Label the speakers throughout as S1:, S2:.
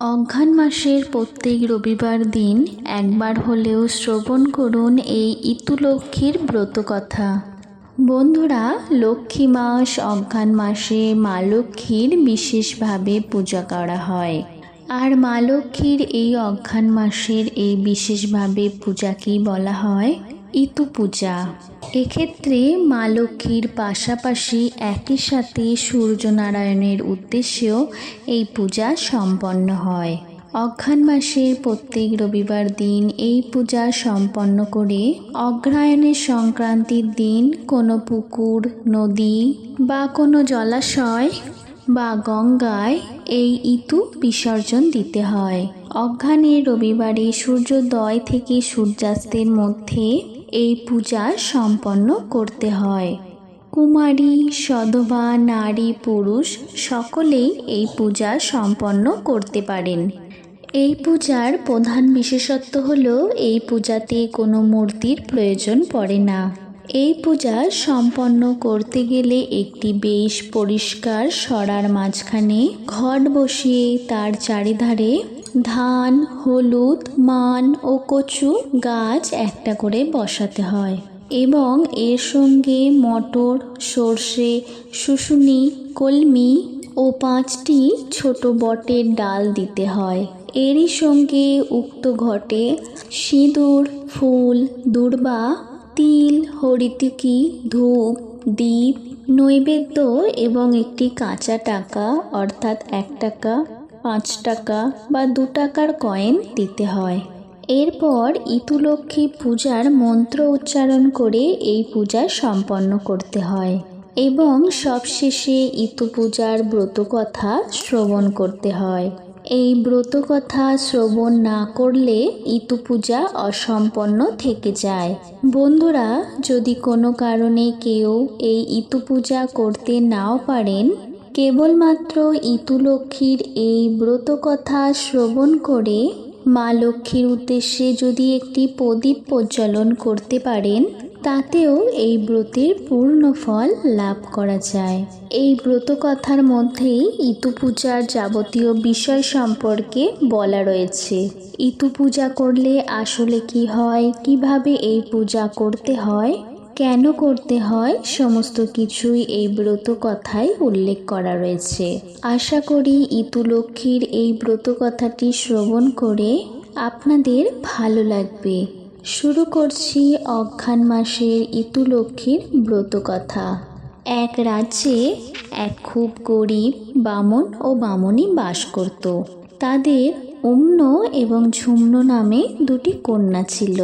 S1: অঘ্রাণ মাসের প্রত্যেক রবিবার দিন একবার হলেও শ্রবণ করুন এই ইতুলক্ষ্মীর ব্রতকথা। বন্ধুরা, লক্ষ্মী মাস অঘ্রাণ মাসে মা লক্ষ্মীর বিশেষভাবে পূজা করা হয়। আর মা লক্ষ্মীর এই অঘ্রাণ মাসের এই বিশেষভাবে পূজাকেই বলা হয়? ইতু পূজা। এক্ষেত্রে মা লক্ষ্মীর পাশাপাশি একই সাথে সূর্যনারায়ণের উদ্দেশ্যেও এই পূজা সম্পন্ন হয়। অঘ্রাণ মাসের প্রত্যেক রবিবার দিন এই পূজা সম্পন্ন করে অগ্রায়ণের সংক্রান্তির দিন কোনো পুকুর, নদী বা কোনো জলাশয় বা গঙ্গায় এই ইতু বিসর্জন দিতে হয়। অজ্ঞানের রবিবারে সূর্যোদয় থেকে সূর্যাস্তের মধ্যে এই পূজা সম্পন্ন করতে হয়। কুমারী, সধবা, নারী, পুরুষ সকলেই এই পূজা সম্পন্ন করতে পারেন। এই পূজার প্রধান বিশেষত্ব হল এই পূজাতে কোনো মূর্তির প্রয়োজন পড়ে না। এই পূজা সম্পন্ন করতে গেলে একটি বেশ পরিষ্কার সরার মাঝখানে ঘট বসিয়ে তার চারিধারে ধান, হলুদ, মান ও কচু গাছ একটা করে বসাতে হয় এবং এর সঙ্গে মটর, সর্ষে, শুশুনি, কলমি ও পাঁচটি ছোট বটের ডাল দিতে হয়। এরই সঙ্গে উক্ত ঘটে সিঁদুর, ফুল, দূর্বা, তিল, হরিতিকি, ধূপ দ্বীপ নৈবেদ্য এবং একটি কাঁচা টাকা অর্থাৎ এক টাকা পাঁচ টাকা বা দু টাকার কয়েন দিতে হয়। এরপর ইতুলক্ষ্মী পূজার মন্ত্র উচ্চারণ করে এই পূজা সম্পন্ন করতে হয় এবং সবশেষে ইতু পূজার ব্রতকথা শ্রবণ করতে হয়। এই ব্রতকথা শ্রবণ না করলে ইতু পূজা অসম্পন্ন থেকে যায়। বন্ধুরা, যদি কোনো কারণে কেউ এই ইতু পূজা করতে নাও পারেন কেবলমাত্র ইতুলক্ষ্মীর এই ব্রতকথা শ্রবণ করে মা লক্ষ্মীর উদ্দেশ্যে যদি একটি প্রদীপ প্রজ্বলন করতে পারেন, তাতেও এই ব্রতের পূর্ণ ফল লাভ করা যায়। এই ব্রত কথার মধ্যেই ইতু পূজার যাবতীয় বিষয় সম্পর্কে বলা রয়েছে। ইতু পূজা করলে আসলে কি হয়? কীভাবে এই পূজা করতে হয়? কেন করতে হয় সমস্ত কিছুই এই ব্রত কথায় উল্লেখ করা রয়েছে। আশা করি ইতু লক্ষ্মীর এই ব্রত কথাটি শ্রবণ করে আপনাদের ভালো লাগবে। শুরু করছি অঘ্রাণ মাসের ইতু লক্ষ্মীর ব্রত কথা। এক রাজ্যে এক খুব গরিব বামন ও বামনী বাস করত। তাদের অম্ন এবং ঝুম্ন নামে দুটি কন্যা ছিল।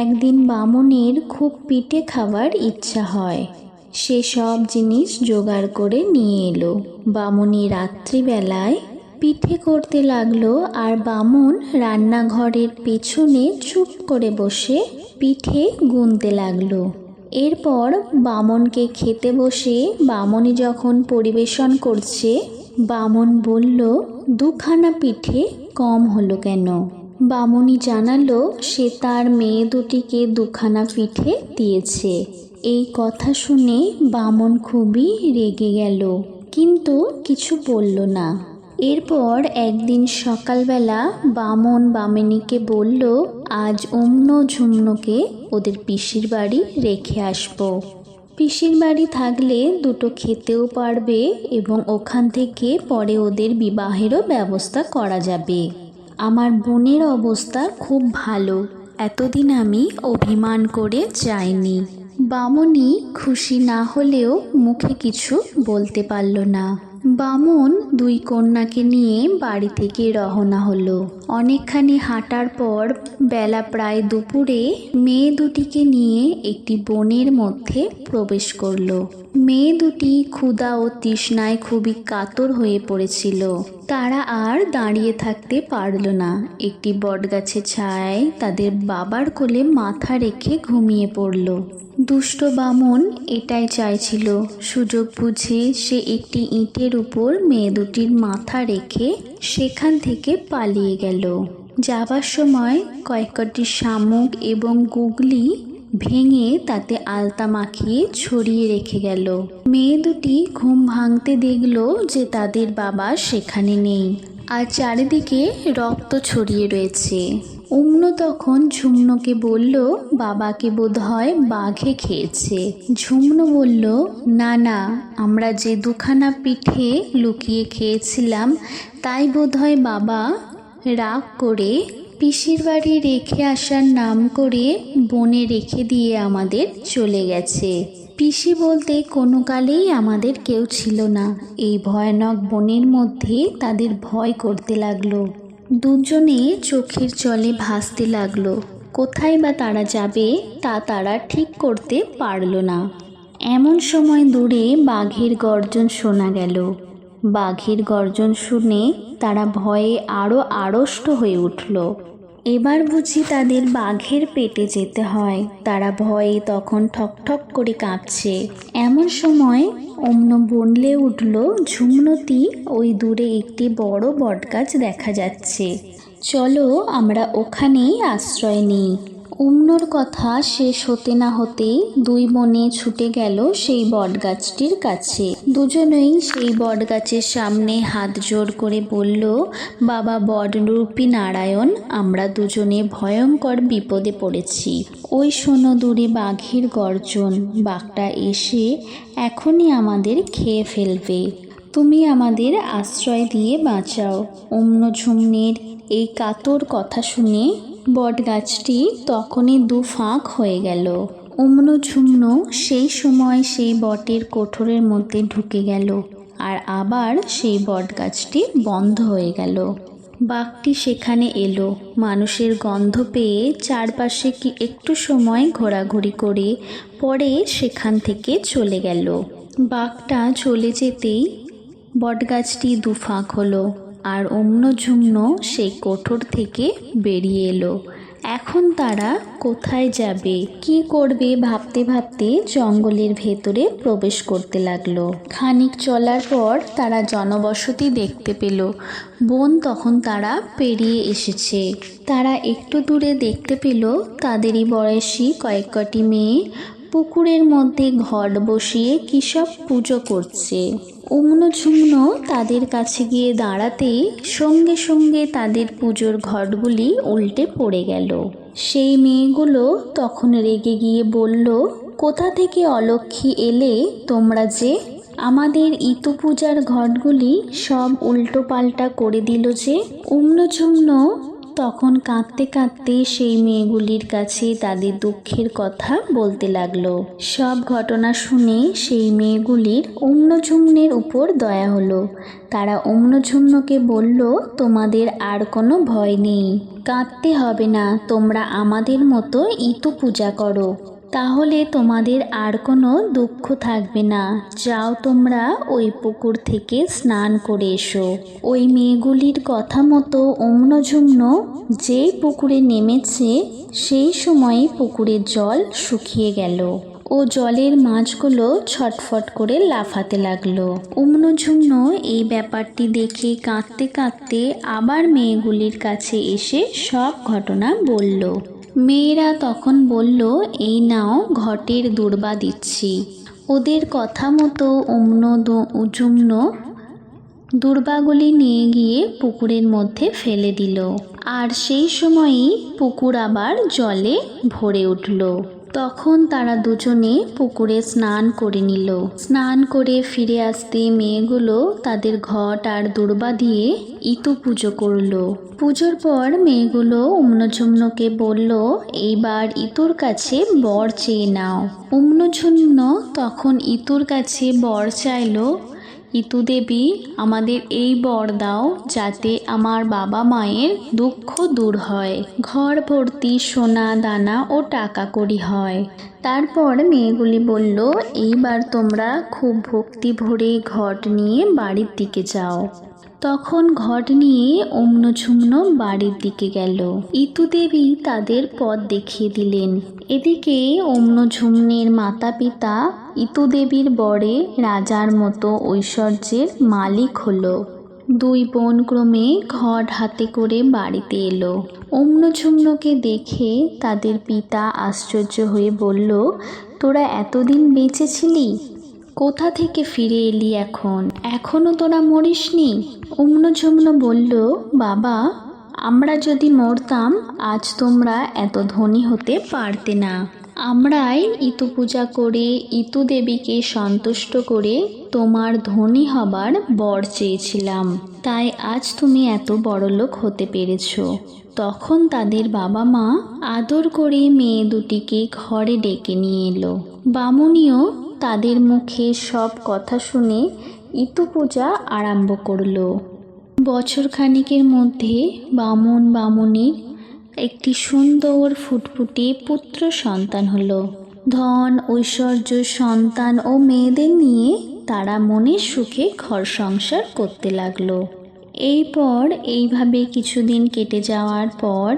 S1: একদিন বামনের খুব পিঠে খাবার ইচ্ছা হয়। সে সব জিনিস জোগাড় করে নিয়ে এলো। বামনী রাত্রিবেলায় পিঠে করতে লাগল আর বামন রান্নাঘরের পেছনে চুপ করে বসে পিঠে গুনতে লাগল। এরপর বামনকে খেতে বসে বামনি যখন পরিবেশন করছে, বামন বলল, দুখানা পিঠে কম হলো কেন? বামনি জানালো, সে তার মেয়ে দুটিকে দুখানা পিঠে দিয়েছে। এই কথা শুনে বামন খুবই রেগে গেল, কিন্তু কিছু বলল না। এরপর একদিন সকালবেলা বামন বামিনীকে বলল, আজ অম্ন ঝুমনোকে ওদের পিসির বাড়ি রেখে আসব। পিসির বাড়ি থাকলে দুটো খেতেও পারবে এবং ওখান থেকে পরে ওদের বিবাহেরও ব্যবস্থা করা যাবে। আমার বোনের অবস্থা খুব ভালো। এতদিন আমি অভিমান করে যাইনি। বামনি খুশি না হলেও মুখে কিছু বলতে পারল না। বামন দুই কন্যাকে নিয়ে বাড়ি থেকে রওনা হলো। অনেকখানি হাঁটার পর বেলা প্রায় দুপুরে মেয়ে দুটিকে নিয়ে একটি বনের মধ্যে প্রবেশ করল। মেয়ে দুটি ক্ষুধা ও তৃষ্ণায় খুবই কাতর হয়ে পড়েছিল। তারা আর দাঁড়িয়ে থাকতে পারল না। একটি বটগাছের ছায়ায় তাদের বাবার কোলে মাথা রেখে ঘুমিয়ে পড়ল। দুষ্ট বামন এটাই চাইছিল। সুযোগ বুঝে সে একটি ইটের উপর মেয়ে দুটির মাথা রেখে সেখান থেকে পালিয়ে গেল। যাবার সময় কয়েকটি শামুক এবং গুগলি ভেঙে তাতে আলতা মাখিয়ে ছড়িয়ে রেখে গেল। মেয়ে দুটি ঘুম ভাঙতে দেখল যে তাদের বাবা সেখানে নেই আর চারিদিকে রক্ত ছড়িয়ে রয়েছে। উম্ন তখন ঝুমনোকে বলল, বাবাকে বোধ হয় বাঘে খেয়েছে। ঝুমনো বলল, না না, আমরা যে দুখানা পিঠে লুকিয়ে খেয়েছিলাম, তাই বোধ হয় বাবা রাগ করে পিসির বাড়ি রেখে আসার নাম করে বনে রেখে দিয়ে আমাদের চলে গেছে। পিসি বলতে কোনো কালেই আমাদের কেউ ছিল না। এই ভয়ানক বনের মধ্যে তাদের ভয় করতে লাগল। দুজনে চোখের জলে ভাসতে লাগল। কোথায় বা তারা যাবে তা তারা ঠিক করতে পারল না। এমন সময় দূরে বাঘের গর্জন শোনা গেল। বাঘের গর্জন শুনে তারা ভয়ে আরও আড়ষ্ট হয়ে উঠল। এবার বুঝি তাদের বাঘের পেটে যেতে হয়। তারা ভয়ে তখন ঠকঠক করে কাঁপছে। এমন সময় অম্ন বনলে উঠল ঝুমনতি ওই দূরে একটি বড় বটগাছ দেখা যাচ্ছে। চলো আমরা ওখানেই আশ্রয় নিই। অম্নর কথা শেষ হতে না হতেই দুই বোনে ছুটে গেল সেই বটগাছটির কাছে। দুজনেই সেই বটগাছের সামনে হাত জোর করে বলল, বাবা বটরূপী নারায়ণ, আমরা দুজনে ভয়ঙ্কর বিপদে পড়েছি। ওই শোনো দূরে বাঘের গর্জন। বাঘটা এসে এখনই আমাদের খেয়ে ফেলবে। তুমি আমাদের আশ্রয় দিয়ে বাঁচাও। অম্ন ঝুমনের এই কাতর কথা শুনে বটগাছটি তখনই দু ফাঁক হয়ে গেল। অম্ন ঝুমনো সেই সময় সেই বটের কোঠরের মধ্যে ঢুকে গেল আর আবার সেই বটগাছটি বন্ধ হয়ে গেল। বাঘটি সেখানে এলো। মানুষের গন্ধ পেয়ে চারপাশে কি একটু সময় ঘোরাঘুরি করে পরে সেখান থেকে চলে গেল। বাঘটা চলে যেতেই বটগাছটি দুফাঁক হলো। আর অন্য ঝুমন সেই কোঠর থেকে বেরিয়ে এলো। এখন তারা কোথায় যাবে, কি করবে ভাবতে ভাবতে জঙ্গলের ভেতরে প্রবেশ করতে লাগল। খানিক চলার পর তারা জনবসতি দেখতে পেল। বন তখন তারা পেরিয়ে এসেছে। তারা একটু দূরে দেখতে পেল তাদেরই বয়সী কয়েক কটি মেয়ে পুকুরের মধ্যে ঘট বসিয়ে কী সব পুজো করছে। উমনো তাদের কাছে গিয়ে দাঁড়াতেই সঙ্গে সঙ্গে তাদের পুজোর ঘটগুলি উল্টে পড়ে গেল। সেই মেয়েগুলো তখন রেগে গিয়ে বলল, কোথা থেকে অলক্ষী এলে তোমরা যে আমাদের ইতু পূজার ঘটগুলি সব উল্টো পাল্টা করে দিল যে? উমনো ঝুমনো তখন কাঁদতে কাঁদতে সেই মেয়েগুলির কাছে তাদের দুঃখের কথা বলতে লাগল। সব ঘটনা শুনে সেই মেয়েগুলির অম্নঝুম্নের উপর দয়া হলো। তারা অম্নঝুম্নকে বলল, তোমাদের আর কোনো ভয় নেই। কাঁদতে হবে না, তোমরা আমাদের মতো ইতু পূজা করো। তাহলে তোমাদের আর কোনো দুঃখ থাকবে না। যাও তোমরা ওই পুকুর থেকে স্নান করে এসো। ওই মেয়েগুলির কথা মতো অম্নঝুম্ন যেই পুকুরে নেমেছে, সেই সময়ে পুকুরের জল শুকিয়ে গেল ও জলের মাছগুলো ছটফট করে লাফাতে লাগল। উম্নঝুম্ন এই ব্যাপারটি দেখে কাঁদতে কাঁদতে আবার মেয়েগুলির কাছে এসে সব ঘটনা বলল। মেয়েরা তখন বলল, এই নাও ঘটের দুর্বা দিচ্ছি। ওদের কথা মতো অম্ন উজুম্ন দুর্বাগুলি নিয়ে গিয়ে পুকুরের মধ্যে ফেলে দিল। আর সেই সময়ই পুকুর আবার জলে ভরে উঠল। তখন তারা দুজনে পুকুরে স্নান করে নিল। স্নান করে ফিরে আসতে মেয়েগুলো তাদের ঘট আর দুর্বা দিয়ে ইতু পুজো করল। পুজোর পর মেয়েগুলো উম্নঝুম্নকে বলল, এইবার ইতুর কাছে বর চেয়ে নাও। উম্নঝুম্ন তখন ইতুর কাছে বর চাইলো ইতু দেবী, আমাদের এই বর দাও যাতে আমার বাবা মায়ের দুঃখ দূর হয়। ঘর ভর্তি সোনা, দানা ও টাকা করি হয়। তারপর মেয়েগুলি বলল, এইবার তোমরা খুব ভক্তি ভরে ঘট নিয়ে বাড়ির দিকে যাও। তখন ঘট নিয়ে অম্নঝুম্ন বাড়ির দিকে গেল। ইতু দেবী তাদের পথ দেখিয়ে দিলেন। এদিকে অম্নঝুম্নের মাতা পিতা ইতু দেবীর বরে রাজার মতো ঐশ্বর্যের মালিক হলো। দুই বোন ক্রমে ঘট হাতে করে বাড়িতে এলো। অম্নঝুম্নকে দেখে তাদের পিতা আশ্চর্য হয়ে বলল, তোরা এতদিন বেঁচে ছিলি? কোথা থেকে ফিরে এলি এখন? এখনও তোরা মরিসনি? উম্ন ঝুমন বলল, বাবা, আমরা যদি মরতাম, আজ তোমরা এত ধনী হতে পারতে না। আমরাই ইতু পূজা করে, ইতু দেবীকে সন্তুষ্ট করে তোমার ধনী হবার বর চেয়েছিলাম। তাই আজ তুমি এত বড়লোক হতে পেরেছ। তখন তাদের বাবা মা আদর করে মেয়ে দুটিকে ঘরে ডেকে নিয়ে এলো। বামুনিও তাদের মুখে সব কথা শুনে ইতু পূজা আরম্ভ করল। বছর খানিকের মধ্যে বামুন বামুনির একটি সুন্দর ফুটফুটে পুত্র সন্তান হলো। ধন, ঐশ্বর্য, সন্তান ও মেয়েদের নিয়ে তারা মনের সুখে ঘর সংসার করতে লাগল। এরপর এইভাবে কিছুদিন কেটে যাওয়ার পর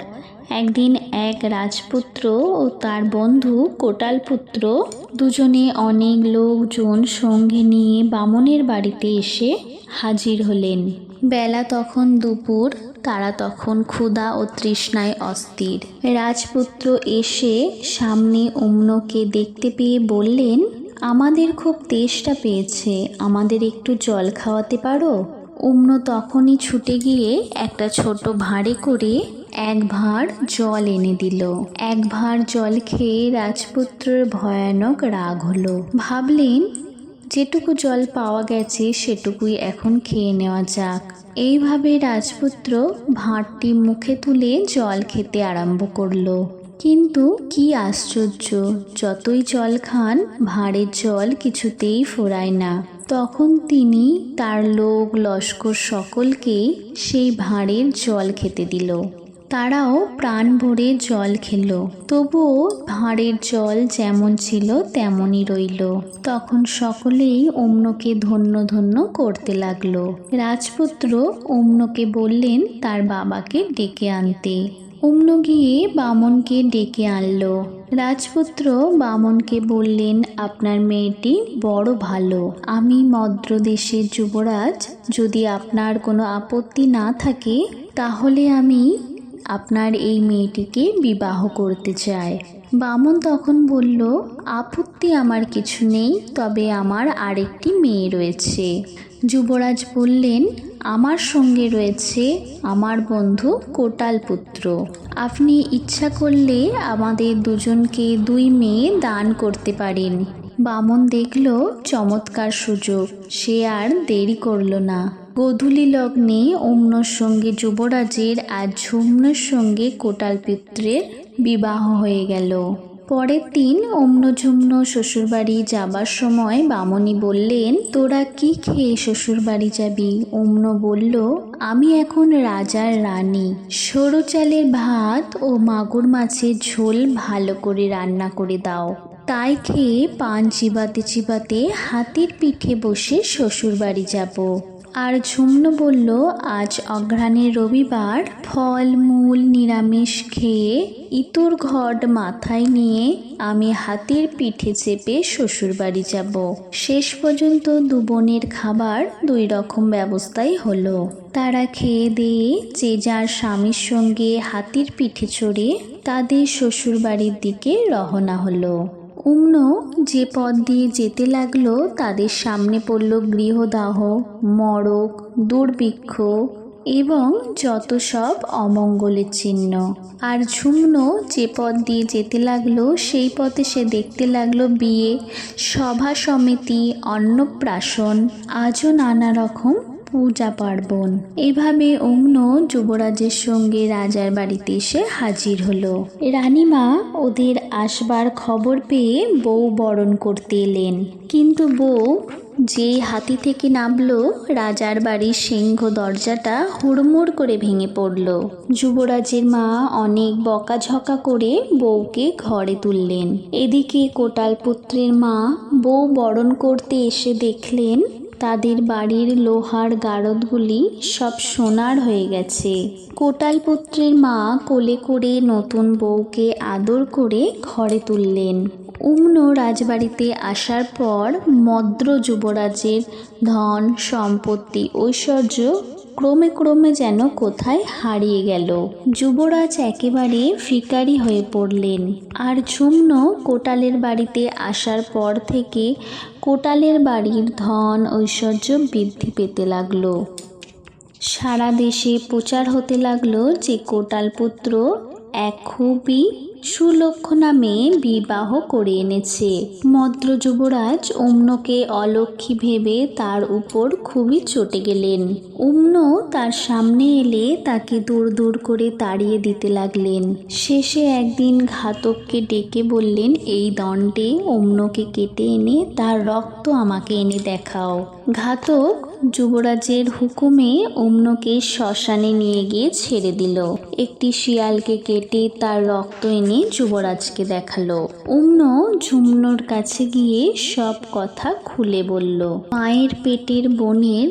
S1: একদিন এক রাজপুত্র ও তার বন্ধু কোটাল পুত্র দুজনে অনেক লোকজন সঙ্গে নিয়ে বামনের বাড়িতে এসে হাজির হলেন। বেলা তখন দুপুর, তারা তখন ক্ষুধা ও তৃষ্ণায় অস্থির। রাজপুত্র এসে সামনে অম্নকে দেখতে পেয়ে বললেন, আমাদের খুব তেষ্টা পেয়েছে, আমাদের একটু জল খাওয়াতে পারো? উম্ন তখনই ছুটে গিয়ে একটা ছোট ভাঁড়ে করে এক ভাঁড় জল এনে দিল। এক ভাঁড় জল খেয়ে রাজপুত্রের ভয়ানক রাগ হলো। ভাবলেন, যেটুকু জল পাওয়া গেছে, সেটুকুই এখন খেয়ে নেওয়া যাক। এইভাবে রাজপুত্র ভাঁড়টি মুখে তুলে জল খেতে আরম্ভ করল। কিন্তু কি আশ্চর্য, যতই জল খান, ভাঁড়ের জল কিছুতেই ফোরায় না। তখন তিনি তার লোক লস্কর সকলকে সেই ভাঁড়ের জল খেতে দিল। তারাও প্রাণ ভরে জল খেল। তবুও ভাঁড়ের জল যেমন ছিল তেমনই রইল। তখন সকলেই অম্নকে ধন্য ধন্য করতে লাগল। রাজপুত্র অম্নকে বললেন তার বাবাকে ডেকে আনতে। অম্ন গিয়ে বামনকে ডেকে আনলো। রাজপুত্র বামনকে বললেন, আপনার মেয়েটি বড় ভালো। আমি মদ্রদেশের যুবরাজ। যদি আপনার কোনো আপত্তি না থাকে, তাহলে আমি আপনার এই মেয়েটিকে বিবাহ করতে চায়। বামন তখন বলল, আপত্তি আমার কিছু নেই, তবে আমার আরেকটি মেয়ে রয়েছে। যুবরাজ বললেন, আমার সঙ্গে রয়েছে আমার বন্ধু কোটাল পুত্র। আপনি ইচ্ছা করলে আমাদের দুজনকে দুই মেয়ে দান করতে পারেন। বামন দেখল, চমৎকার সুযোগ। সে আর দেরি করল না। গোধূলি লগ্নে অম্নর সঙ্গে যুবরাজের আর ঝুমনোর সঙ্গে কোটাল পুত্রের বিবাহ হয়ে গেল। পরের দিন অম্নঝুম্ন শ্বশুরবাড়ি যাবার সময় বামনি বললেন, তোরা কি খেয়ে শ্বশুরবাড়ি যাবি? অম্ন বলল, আমি এখন রাজার রানী। সরু চালের ভাত ও মাগুর মাছের ঝোল ভালো করে রান্না করে দাও। তাই খেয়ে পান চিবাতে চিবাতে হাতির পিঠে বসে শ্বশুরবাড়ি যাব। আর ঝুমনো বলল, আজ অঘ্রাণের রবিবার ফল, মূল, নিরামিষ খেয়ে ইতুর ঘট মাথায় নিয়ে আমি হাতির পিঠে চেপে শ্বশুরবাড়ি যাব। শেষ পর্যন্ত দু বোনের খাবার দুই রকম ব্যবস্থাই হলো। তারা খেয়ে দিয়ে যে যার স্বামীর সঙ্গে হাতির পিঠে চড়ে তাদের শ্বশুরবাড়ির দিকে রওনা হলো। উম্ন যে পথ দিয়ে যেতে লাগল, তাদের সামনে পড়ল গৃহদাহ মড়ক দুর্ভিক্ষ এবং যত সব অমঙ্গলের চিহ্ন। আর ঝুমনো যে পথ দিয়ে যেতে লাগল, সেই পথে সে দেখতে লাগল বিয়ে, সভা সমিতি, অন্নপ্রাশন, আজও নানা রকম পূজা পার্বণ। এভাবে অম্ন যুবরাজের সঙ্গে রাজার বাড়িতে এসে হাজির হলো। রানীমা ওদের আসবার খবর পেয়ে বউ বরণ করতে এলেন। কিন্তু বউ যেই হাতি থেকে নামলো, রাজার বাড়ির সিংহ দরজাটা হুড়মুড় করে ভেঙে পড়ল। যুবরাজের মা অনেক বকাঝকা করে বউকে ঘরে তুললেন। এদিকে কোটাল পুত্রের মা বউ বরণ করতে এসে দেখলেন তাদের বাড়ির লোহার গারদগুলি সব সোনার হয়ে গেছে। কোটালপুত্রের মা কোলে করে নতুন বউকে আদর করে ঘরে তুললেন। উম্ন রাজবাড়িতে আসার পর মদ্র যুবরাজের ধন, সম্পত্তি, ঐশ্বর্য ক্রমে ক্রমে যেন কোথায় হারিয়ে গেল। যুবরাজ একেবারে ফিকারি হয়ে পড়লেন। আর ঝুমন কোটালের বাড়িতে আসার পর থেকে কোটালের বাড়ির ধন ঐশ্বর্য বৃদ্ধি পেতে লাগল। সারা দেশে প্রচার হতে লাগল যে কোটাল পুত্র এক খুবই সুলক্ষ নামে বিবাহ করে এনেছে। মদ্র যুবরাজ অম্নকে অলক্ষী ভেবে তার উপর খুবই চটে গেলেন। অম্ন তার সামনে এলে তাকে দূর দূর করে তাড়িয়ে দিতে লাগলেন। শেষে একদিন ঘাতককে ডেকে বললেন, এই দণ্ডে অম্নকে কেটে এনে তার রক্ত আমাকে এনে দেখাও। ঘাতক যুবরাজের হুকুমে অম্নকে শ্মশানে নিয়ে গিয়ে ছেড়ে দিল। একটি শিয়ালকে কেটে তার রক্ত এনে যুবরাজকে দেখাল। উম্ন ঝুমনোর কাছে গিয়ে সব কথা খুলে বলল, মায়ের পেটের বোনের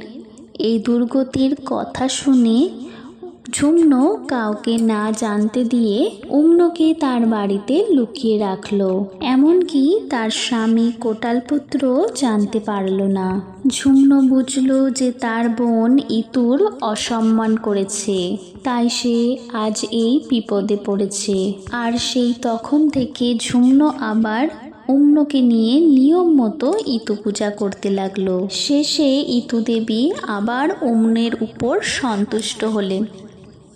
S1: এই দুর্গতির কথা শুনে ঝুমনো কাউকে না জানতে দিয়ে উম্নকে তার বাড়িতে লুকিয়ে রাখল। এমনকি তার স্বামী কোটালপুত্র জানতে পারল না। ঝুমনো বুঝলো যে তার বোন ইতুর অসম্মান করেছে। তাই সে আজ এই বিপদে পড়েছে। আর সেই তখন থেকে ঝুমনো আবার অন্যকে নিয়ে নিয়ম মতো ইতু পূজা করতে লাগল। শেষে ইতু দেবী আবার অম্নের উপর সন্তুষ্ট হলেন।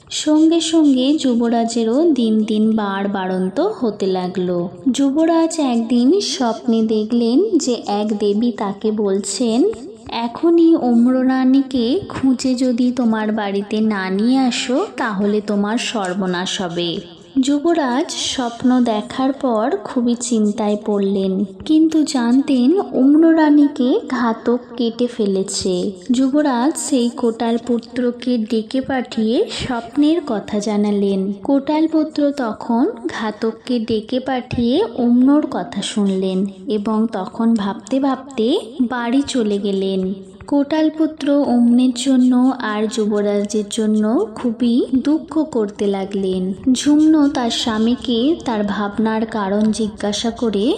S1: সঙ্গে সঙ্গে যুবরাজেরও দিন দিন বার বাড়ন্ত হতে লাগল। যুবরাজ একদিন স্বপ্নে দেখলেন যে এক দেবী তাকে বলছেন, এখনই অম্ররানীকে খুঁজে যদি তোমার বাড়িতে না নিয়ে আসো, তাহলে তোমার সর্বনাশ হবে। যুবরাজ স্বপ্ন দেখার পর খুবই চিন্তায় পড়লেন, কিন্তু জানতেন অম্ররানীকে ঘাতক কেটে ফেলেছে। যুবরাজ সেই কোটাল পুত্রকে ডেকে পাঠিয়ে স্বপ্নের কথা জানালেন। কোটাল পুত্র তখন ঘাতককে ডেকে পাঠিয়ে অম্নর কথা শুনলেন এবং তখন ভাবতে ভাবতে বাড়ি চলে গেলেন। কোটালপুত্র অম্নের জন্য আর যুবরাজের জন্য খুবই দুঃখ করতে লাগলেন। ঝুমন তার স্বামীকে তার ভাবনার কারণ জিজ্ঞাসা করে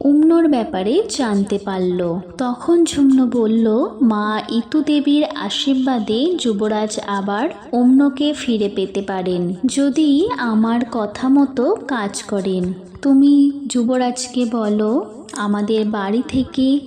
S1: উম্নর ব্যাপারে জানতে পারল। তখন ঝুমন বলল, মা ইতু দেবীর আশীর্বাদে যুবরাজ আবার অম্নকে ফিরে পেতে পারেন। যদি আমার কথা মতো কাজ করেন, তুমি যুবরাজকে বলো, আমাদের বাড়ি থেকে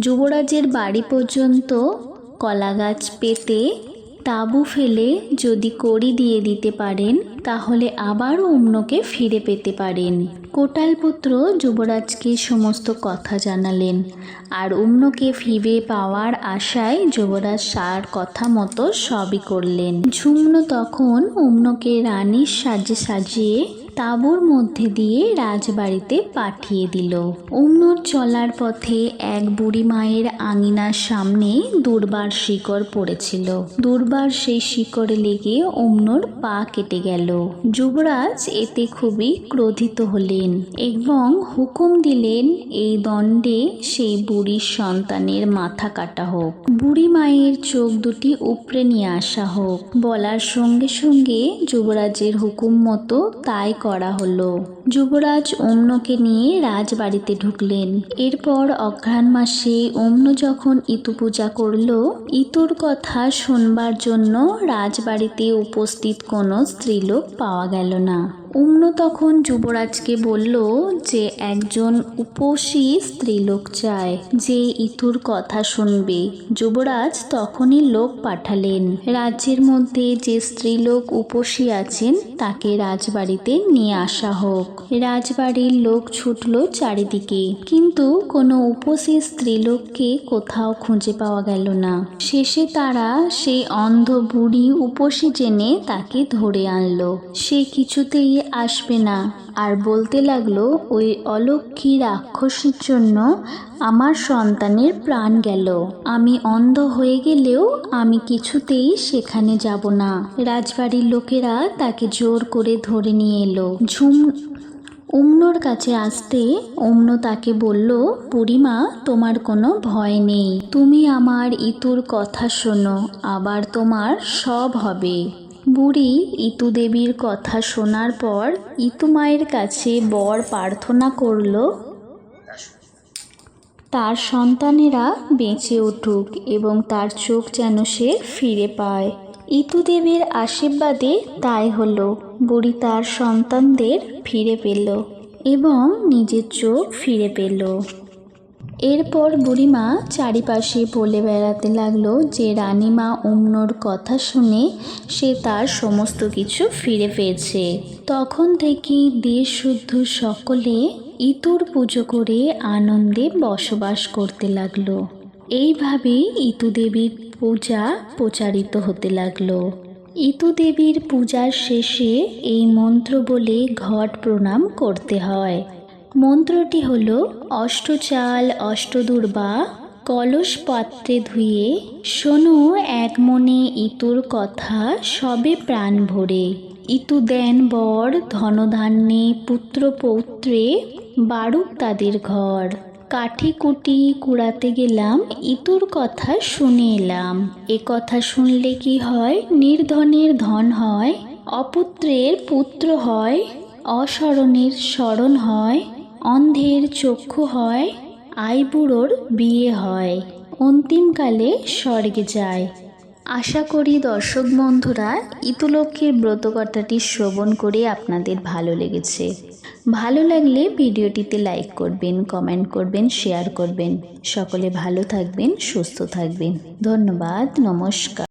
S1: যুবরাজের বাড়ি পর্যন্ত কলাগাছ পেতে তাঁবু ফেলে যদি করি দিয়ে দিতে পারেন, তাহলে আবার অন্যকে ফিরে পেতে পারেন। কোটালপুত্র যুবরাজকে সমস্ত কথা জানালেন। আর অন্যকে ফিরে পাওয়ার আশায় যুবরাজ সার কথা মতো সবই করলেন। ঝুমন তখন অম্নকে রানীর সাজে সাজিয়ে তাঁবুর মধ্যে দিয়ে রাজবাড়িতে পাঠিয়ে দিল। অম্নর চলার পথে এক বুড়ি মায়ের আঙিনার সামনে দুর্বার শিকড় পড়েছিল। দুর্বার সেই শিকড়ে লেগে অম্নর পা কেটে গেল। যুবরাজ এতে খুবই ক্রোধিত হলেন এবং হুকুম দিলেন, এই দণ্ডে সেই বুড়ির সন্তানের মাথা কাটা হোক। বুড়ি মায়ের চোখ দুটি উপড়ে নিয়ে আসা হোক। বলার সঙ্গে সঙ্গে যুবরাজের হুকুম মতো তাই করা হলো। যুবরাজ অম্নকে নিয়ে রাজবাড়িতে ঢুকলেন। এরপর অঘ্রাণ মাসে অম্ন যখন ইতু পূজা করল, ইতুর কথা শুনবার জন্য রাজবাড়িতে উপস্থিত কোনো স্ত্রীলোক পাওয়া গেল না। অম্ন তখন যুবরাজকে বলল যে একজন উপসী স্ত্রীলোক চায়, যে ইতুর কথা শুনবে। যুবরাজ তখনই লোক পাঠালেন। রাজ্যের মধ্যে যে স্ত্রীলোক উপসী আছেন, তাকে রাজবাড়িতে নিয়ে আসা হোক। রাজবাড়ির লোক ছুটল চারিদিকে। কিন্তু কোনো উপসী স্ত্রীলোককে কোথাও খুঁজে পাওয়া গেল না। শেষে তারা সেই অন্ধ বুড়ি উপসী জেনে তাকে ধরে আনলো। সে কিছুতেই আসবে না। আর বলতে লাগল, ওই অলক্ষী রাক্ষসীর জন্য আমার সন্তানের প্রাণ গেল। আমি অন্ধ হয়ে গেলেও আমি কিছুতেই সেখানে যাব না। রাজবাড়ির লোকেরা তাকে জোর করে ধরে নিয়ে এলো। ঝুম অম্নর কাছে আসতে অম্ন তাকে বলল, বুড়িমা, তোমার কোনো ভয় নেই। তুমি আমার ইতুর কথা শোনো, আবার তোমার সব হবে। বুড়ি ইতু দেবীর কথা শোনার পর ইতু মায়ের কাছে বর প্রার্থনা করল, তার সন্তানেরা বেঁচে উঠুক এবং তার চোখ যেন সে ফিরে পায়। ইতুদেবীর আশীর্বাদে তাই হলো, বুড়ি তার সন্তানদের ফিরে পেল এবং নিজের চোখ ফিরে পেল। এরপর বুড়িমা চারিপাশে বলে বেড়াতে লাগল যে, রানীমা অম্নর কথা শুনে সে তার সমস্ত কিছু ফিরে পেয়েছে। তখন থেকেই দেশ শুদ্ধ সকলে ইতুর পুজো করে আনন্দে বসবাস করতে লাগল। এইভাবেই ইতু দেবীর পূজা প্রচারিত হতে লাগল। ইতু দেবীর পূজার শেষে এই মন্ত্র বলে ঘট প্রণাম করতে হয়। মন্ত্রটি হল, অষ্টচাল, অষ্টদুর্বা, কলস পাত্রে ধুয়ে শোনো এক মনে ইতুর কথা, সবে প্রাণ ভরে। ইতু দেন বর, ধনধান্যে পুত্র পৌত্রে বাড়ুক তাদের ঘর। কাঠি কুটি কুড়াতে গেলাম, ইতুর কথা শুনে এলাম। এ কথা শুনলে কি হয়? নির্ধনের ধন হয়, অপুত্রের পুত্র হয় অস্মরণের স্মরণ হয়, অন্ধের চক্ষু হয়, আইবুড়োর বিয়ে হয়, অন্তিমকালে স্বর্গে যায়। আশা করি দর্শক বন্ধুরা, ইতুলক্ষ্মীর ব্রতকথাটি শ্রবণ করে আপনাদের ভালো লেগেছে। ভালো লাগলে ভিডিওটিতে লাইক করবেন, কমেন্ট করবেন, শেয়ার করবেন। সকলে ভালো থাকবেন, সুস্থ থাকবেন। ধন্যবাদ, নমস্কার।